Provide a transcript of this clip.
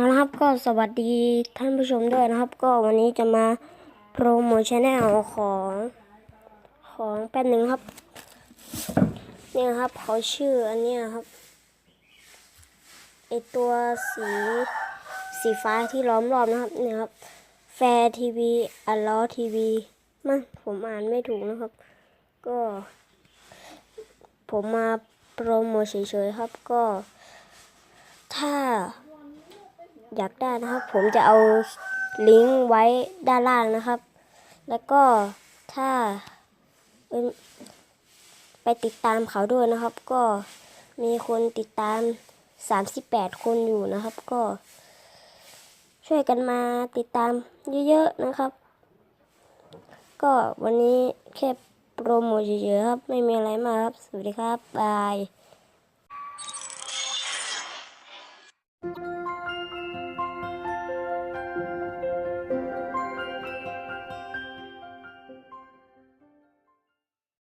นะครับก็สวัสดีท่านผู้ชมด้วยนะครับ ก็วันนี้จะมาโปรโมชั่นแนลของของแป๊บหนึ่งครับ เนี่ยครับเขาชื่ออันนี้ครับไอตัวสีสีฟ้าที่ล้อมรอบนะครับเนี่ยครับแฟร์ทีวีอัลล้อทีวีมันผมอ่านไม่ถูกนะครับ ก็ ผมมาโปรโมทเฉยๆครับก็ ถ้า อยากได้นะครับ ผมจะเอาลิงก์ไว้ด้านล่างนะครับ แล้วก็ถ้าไปติดตามเขาด้วยนะครับ ก็มีคนติดตาม 38 คนอยู่นะครับ ก็ ช่วยกันมาติดตามเยอะๆนะครับ ก็วันนี้แค่โปรโมทเฉยๆครับ ไม่มีอะไรมากครับ สวัสดีครับ บาย